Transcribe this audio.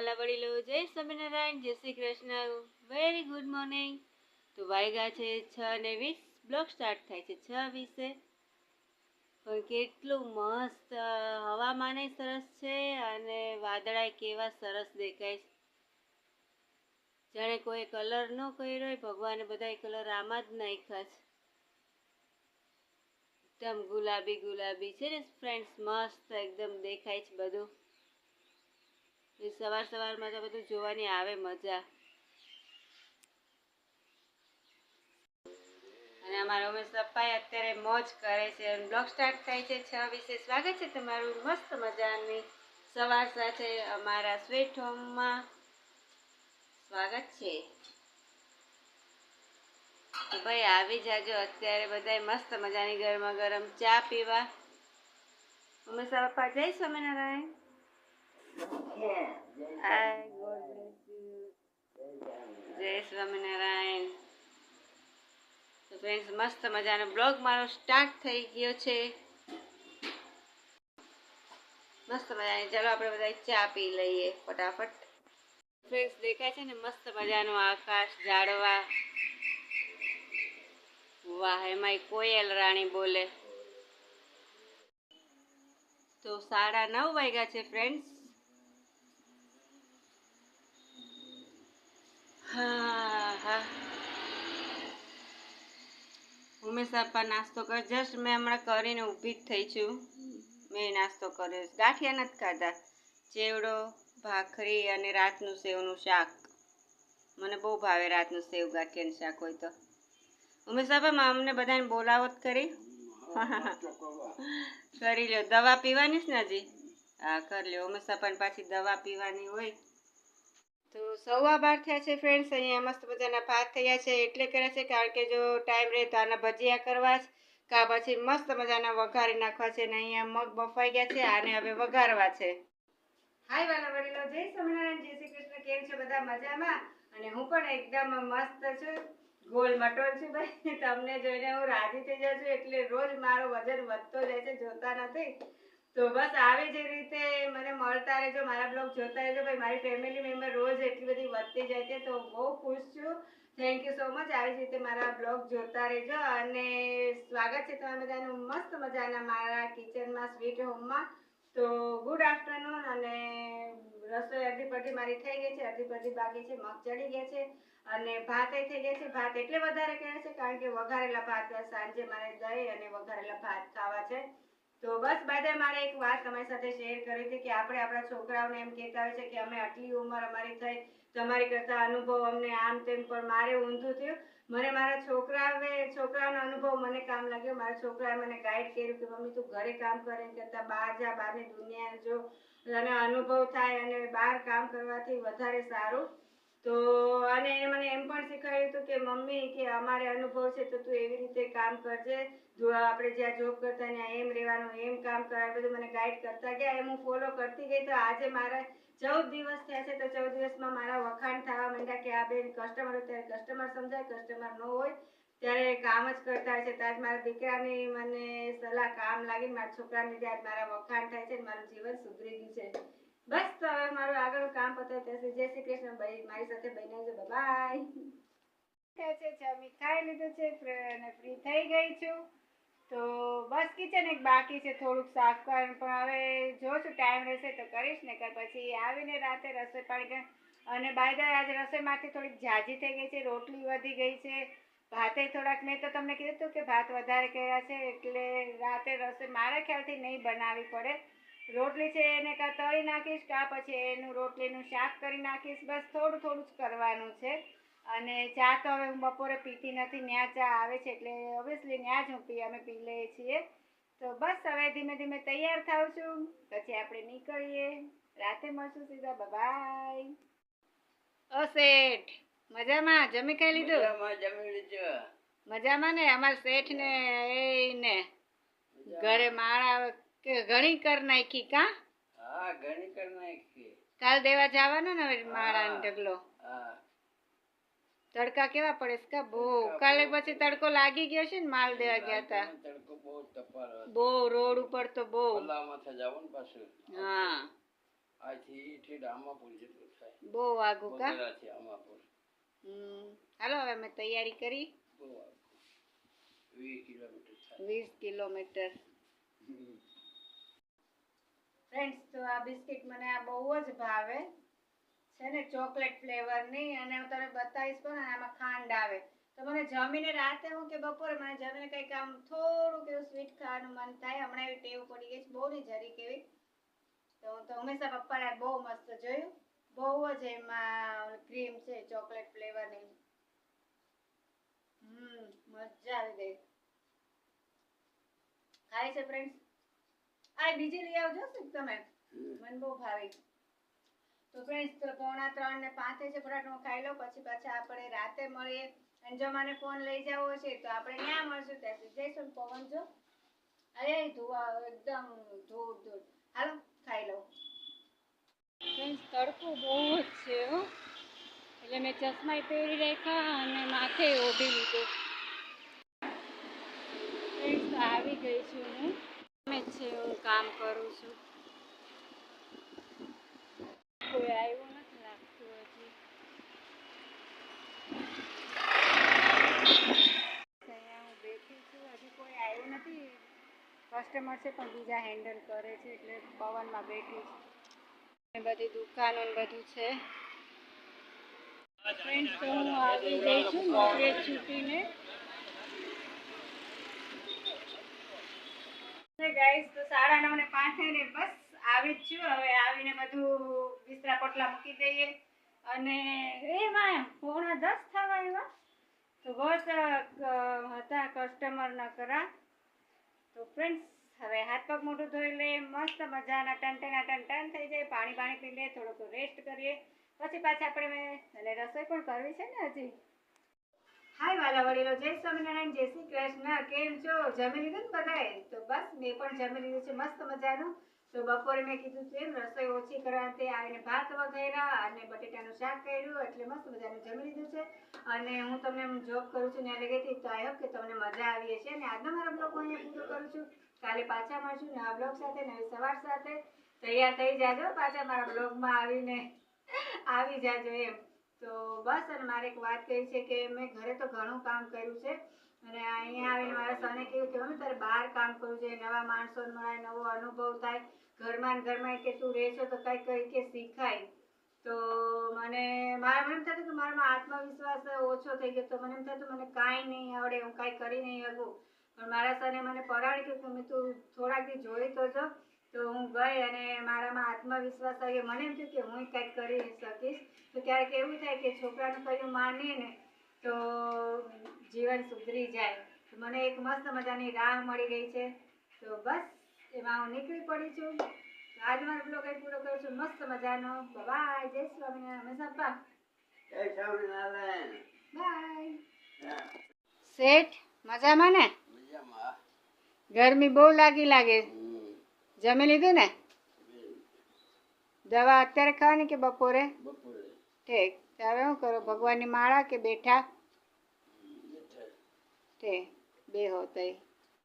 વાલા વડીલો, જય સ્વામિનારાયણ, જય Shri Krishna. Very good morning તો વાયગા છે છ ને વીસ. બ્લોક સ્ટાર્ટ થાય છે છ વીસે. પણ કેટલું મસ્ત હવામાન સરસ છે અને વાદળાય કેવા સરસ દેખાય છે. જાણે કોઈ કલર ન કર્યો ભગવાને બધા કલર આમાં જ નાખ્યા છે. એકદમ ગુલાબી ગુલાબી છે ને ફ્રેન્ડ્સ મસ્ત એકદમ દેખાય છે બધું. એ સવાર સવારમાં તો બધું જોવાની આવે મજા. અને અમારા ઉમેશ પપ્પાએ અત્યારે મોજ કરે છે અને બ્લોગ સ્ટાર્ટ થાય છે. છ વિશે સ્વાગત છે તમારું મસ્ત મજાની. સવાર સાથે અમારા સ્વીટ હોમમાં સ્વાગત છે. ભાઈ આવી જાજો અત્યારે બધાય મસ્ત મજાની ગરમા ગરમ ચા પીવા. ઉમેશ પપ્પા જય Swaminarayan. Hi God bless you જય સ્વામિનારાયણ તો ફ્રેન્ડ્સ મસ્ત મજાનો બ્લોગ મારો સ્ટાર્ટ થઈ ગયો છે. મસ્ત મજાની. ચાલો આપણે બધા ચા પી લઈએ ફટાફટ. ફ્રેન્ડ્સ દેખાય છે ને મસ્ત મજાનું આકાશ ઝાડવા વાહ, એમાંય કોયલ રાણી બોલે. તો સાડા નવ વાગ્યા છે ફ્રેન્ડ્સ હા હા. ઉમેશ નાસ્તો કર, જસ્ટ મેં હમણાં કરીને ઊભી જ થઈ છું. મેં નાસ્તો કર્યો. ગાંઠિયા નથી ખાધા. ચેવડો, ભાખરી અને રાતનું સેવનું શાક. મને બહુ ભાવે રાતનું સેવ, ગાંઠિયાનું શાક હોય તો. ઉમેશ આપા અમને બધાને બોલાવત કરી. કરી લ્યો. દવા પીવાની છે ને હજી? હા, કરી લ્યો. ઉમેશ પણ પાછી દવા પીવાની હોય. તો સવા બાર થયા છે ફ્રેન્ડ્સ અહીંયા મસ્ત મજાના ભાત થયા છે. એટલે કરે છે કારણ કે જો ટાઈમ રહે તો આના ભજીયા કરવા છે કા પછી મસ્ત મજાના વઘારી નાખવા છે ને અહીંયા મગ બફાઈ ગયા છે, આને હવે વઘારવા છે. હાય વાલા વડીલો, જય સ્વામિનારાયણ, જય શ્રી કૃષ્ણ. કેમ છે બધા મજામાં? અને હું પણ એકદમ મસ્ત છું. ગોલ મટોલ છું ભાઈ. તમને જોઈને હું રાજી થઈ જાઉં છું. એટલે રોજ મારો વજન વધતો જાય છે, જોતા નથી. તો બસ આવી જ રીતે મને મળતા રહેજો, મારા બ્લોગ જોતા રહેજો. ભાઈ, મારી ફેમિલી મેમ્બર રોજ એટલી બધી વધતી જાય છે, તો બહુ ખુશ છું. થેન્ક યુ સો મચ આવી જ રીતે મારા બ્લોગ જોતા રહેજો અને સ્વાગત છે તમારા બધાનું મસ્ત મજાના મારા કિચનમાં સ્વીટ હોમમાં તો ગુડ આફ્ટરનૂન અને રસોઈ અડધી પડધી મારી થઈ ગઈ છે અડધી પડધી બાકી છે, મગ ચડી ગયા છે અને ભાત ય થઈ ગયા છે. ભાત એટલે વધારે કહે છે, કારણ કે વઘારેલા ભાત સાંજે મારે દહીં અને વઘારેલા ભાત ખાવા છે. તો બસ બધા મારે એક વાત તમારી સાથે શેર કરી હતી કે આપણે આપણા છોકરાઓને એમ કહેતા હોય છે કે અમે આટલી ઉંમર અમારી થઈ, તમારી કરતા અનુભવ અમને આમ તેમ, પણ મારે ઊંધું થયું. મને મારા છોકરાએ છોકરાનો અનુભવ મને કામ લાગ્યો. મારા છોકરાએ મને ગાઈડ કર્યું કે મમ્મી તું ઘરે કામ કરે કરતાં બહાર જા બહારની દુનિયા જો અને અનુભવ થાય અને બહાર કામ કરવાથી વધારે સારું. તો અને મને એમ પણ શીખવાડ્યું હતું કે મમ્મી, કે અમારે અનુભવ છે તો તું એવી રીતે કામ કરજે. જો આપણે જ્યાં જોબ કરતા ત્યાં એમ રહેવાનું, એમ કામ કરાય બધું મને ગાઈડ કરતા ગયા. એમ હું ફોલો કરતી ગઈ તો આજે મારા ચૌદ દિવસ થયા છે તો ચૌદ દિવસમાં મારા વખાણ થવા માંડ્યા કે આ બેન કસ્ટમર હોય કસ્ટમર સમજાય કસ્ટમર ન હોય ત્યારે કામ જ કરતા હોય છે. ત્યારે મારા દીકરાની મને સલાહ કામ લાગી મારા છોકરાને લીધે મારા વખાણ થાય છે મારું જીવન સુધરી ગયું છે. બસ, તો હવે મારું આગળનું કામ પતાવી ત્યાં જય શ્રી કૃષ્ણ ભાઈ. મારી સાથે બહેનો છે બાય છે, જમી ખાઈ લીધું છે અને ફ્રી થઈ ગઈ છું. તો બસ કિચન એક બાકી છે, થોડુંક સાફ કરવાનું. પણ હવે જો છું ટાઈમ રહેશે તો કરીશ ને કર પછી આવીને રાતે રસોઈ કર, અને બાય ધ આજે રસોઈમાંથી થોડીક ઝાઝી થઈ ગઈ છે, રોટલી વધી ગઈ છે. ભાતે થોડાક, મેં તો તમને કીધું હતું કે ભાત વધારે કર્યા છે, એટલે રાતે રસોઈ મારા ખ્યાલથી નહીં બનાવવી પડે. રોટલી છે એને કાં તળી નાખીશ કાં પછી એનું રોટલીનું શાક કરી નાખીશ? બસ થોડું થોડું જ કરવાનું છે. અને ચા તો હવે હું બપોરે પીતી નથી ન્યા ચા આવે છે એટલે ઓબ્વિયસલી ન્યા જ હું પી અમે પી લઈએ છીએ. તો બસ હવે ધીમે ધીમે તૈયાર થાઉં છું. પછી આપણે નીકળીએ. રાતે મળશું સીધા. બાય ઓ શેઠ મજામાં? જમી ખાઈ લીધું? મજામાં જમી લીધું. મજામાં ને? અમારા શેઠ ને એ ને ઘરે માળા કે ઘણી કર નાખી કા? હા ઘણી કર નાખી. કાલ દેવા જવાનો ને માળા. ઢગલો? તડકા કેવા પડે છે કા? બહુ. કાલે પછી તડકો લાગી ગયો છે ને માલ દેવા ગયા હતા તડકો બહુ તપાર બહુ રોડ ઉપર તો બહુ. ખુલ્લામાંથી જવું ને પાછું. હા. આથી ઠેઠ આમાપુર જેટલું થાય. બહુ આઘું કા? આમાપુર હમ. હાલો હવે મેં તૈયારી કરી. બહુ આગળ. વીસ કિલોમીટર વીસ કિલોમીટર. ફ્રેન્ડ્સ તો આ બિસ્કિટ મને આ બહુ જ ભાવે. છે ને, ચોકલેટ ફ્લેવરની અને હું તમને બતાવીશ પણ આમાં ખાંડ આવે. તો મને જમીને રાતે હું કે બપોરે મને જમીને કંઈક આમ થોડુંક એવું સ્વીટ ખાવાનું મન થાય. હમણાં એવી ટેવ પડી ગઈ છે, બહુ ની જરી કેવી તો હું તો હંમેશા પપ્પાને બહુ મસ્ત જોયું. બહુ જ એમાં ક્રીમ છે, ચોકલેટ ફ્લેવરની હમ, મજા આવી ગઈ. ખાય છે ફ્રેન્ડ્સ આ બીજી લઈ આવજો તમે? મને બહુ ભાવે. તો ફ્રેન્ડ્સ પોણા ત્રણ ને પાંચે છે ફટાફટ ખાઈ લો પછી પાછા આપણે રાતે મળીએ. અને જો મને ફોન લઈ જવો છે, તો આપણે ત્યાં મળશું, ત્યાંથી જઈશું પવન જો. અરે, ધોવા, એકદમ ધૂળ ધૂળ. હાલો, ખાઈ લઉં. ફ્રેન્ડ્સ તડકો બહુ જ છે એટલે મેં ચશ્મા પહેરી રાખ્યા અને માથે ઓઢી લીધું. ફ્રેન્ડ્સ આવી ગઈ છું હું. અમે જ છે, હું કામ કરું છું. કોઈ આવ્યું નથી લાગતું હજી. અહીંયા હું બેઠી છું, હજી કોઈ આવ્યું નથી. કસ્ટમર છે, પણ બીજા હેન્ડલ કરે છે, એટલે પવનમાં બેઠી છું. બધી દુકાનો બધું છે. ફ્રેન્ડ્સ તો હું આવી જઈશું નોકરી છૂટીને. ગાઈસ, તો સાડા નવ ને પાંચ ને બસ આવી જ છું. હવે આવીને બધું બિસ્તરા પોટલા મૂકી દઈએ. અને એ માં પોણા દસ થવા એવા તો બસ હતા કસ્ટમર ન કરા તો ફ્રેન્ડ્સ હવે હાથ પગ મોઢું ધોઈ લે મસ્ત મજાના ટનટના ટન થઈ જાય. પાણી પાણી પી લે થોડુંક રેસ્ટ કરીએ. પછી પાછા આપણે અને રસોઈ પણ કરવી છે ને હજી? હાય વાલા વડીલો, જય સ્વામિનારાયણ, જય શ્રી કૃષ્ણ. કેમ છો? જમી લીધું ને બધાએ? તો બસ, મેં પણ જમી લીધું છે, મસ્ત મજાનું. તો બપોરે મેં કીધું છે એમ રસોઈ ઓછી કરવા તે આવીને ભાત વગેરે અને બટેટાનું શાક કર્યું, એટલે મસ્ત મજાનું જમી લીધું છે. અને હું તમને જોબ કરું છું ત્યાં લગેથી, તો આઈ હોપ કે તમને મજા આવી હશે. અને આજનો મારો બ્લોગ હું પૂરો કરું છું. કાલે પાછા મળશું નવા બ્લોગ સાથે, નવી સવાર સાથે. તૈયાર થઈ જાજો પાછા મારા બ્લોગમાં આવીને. આવી જાજો એમ. તો બસ, અને મારે એક વાત કહી છે કે મેં ઘરે તો ઘણું કામ કર્યું છે. અને અહીંયા આવીને મારા સને કહ્યું કે, મમ્મી, તારે બહાર કામ કરવું છે, નવા માણસો મળે, નવો અનુભવ થાય. ઘરમાં ને ઘરમાં કે તું રહે છો તો કંઈક કંઈ કે શીખાય. તો મને, મારા, મને એમ થતું કે મારામાં આત્મવિશ્વાસ ઓછો થઈ ગયો. તો મને એમ થતું, મને કાંઈ નહીં આવડે, હું કાંઈ કરી નહીં શકું. પણ મારા સને મને પરાડી કે મેં તું થોડાક દી જોઈ તો જો. તો હું ગઈ અને મારામાં આત્મવિશ્વાસ આવ્યો. મને એમ થયું કે હું કંઈક કરી શકીશ. તો ક્યારેક એવું થાય કે છોકરાનું કહ્યું માનીએ ને તો જીવન સુધરી જાય. મને એક મસ્ત મજાની રાહ મળી ગઈ છે. તો બસ એમાં હું નીકળી પડી છું. આજ મારો બ્લોગ અહીં પૂરો કરું છું. મસ્ત મજાનો. બાય જય સ્વામિનારાયણ. હંમેશા બા જય સ્વામિનારાયણ. બાય શેઠ મજામાં ને? ગરમી બહુ લાગી લાગે. જમી લીધું ને? દવા અત્યારે ખાવાની કે બપોરે? ઠીક. ત્યારે હવે શું કરો? ભગવાનની માળા કે બેઠા. ઠીક. બે હો તઈ.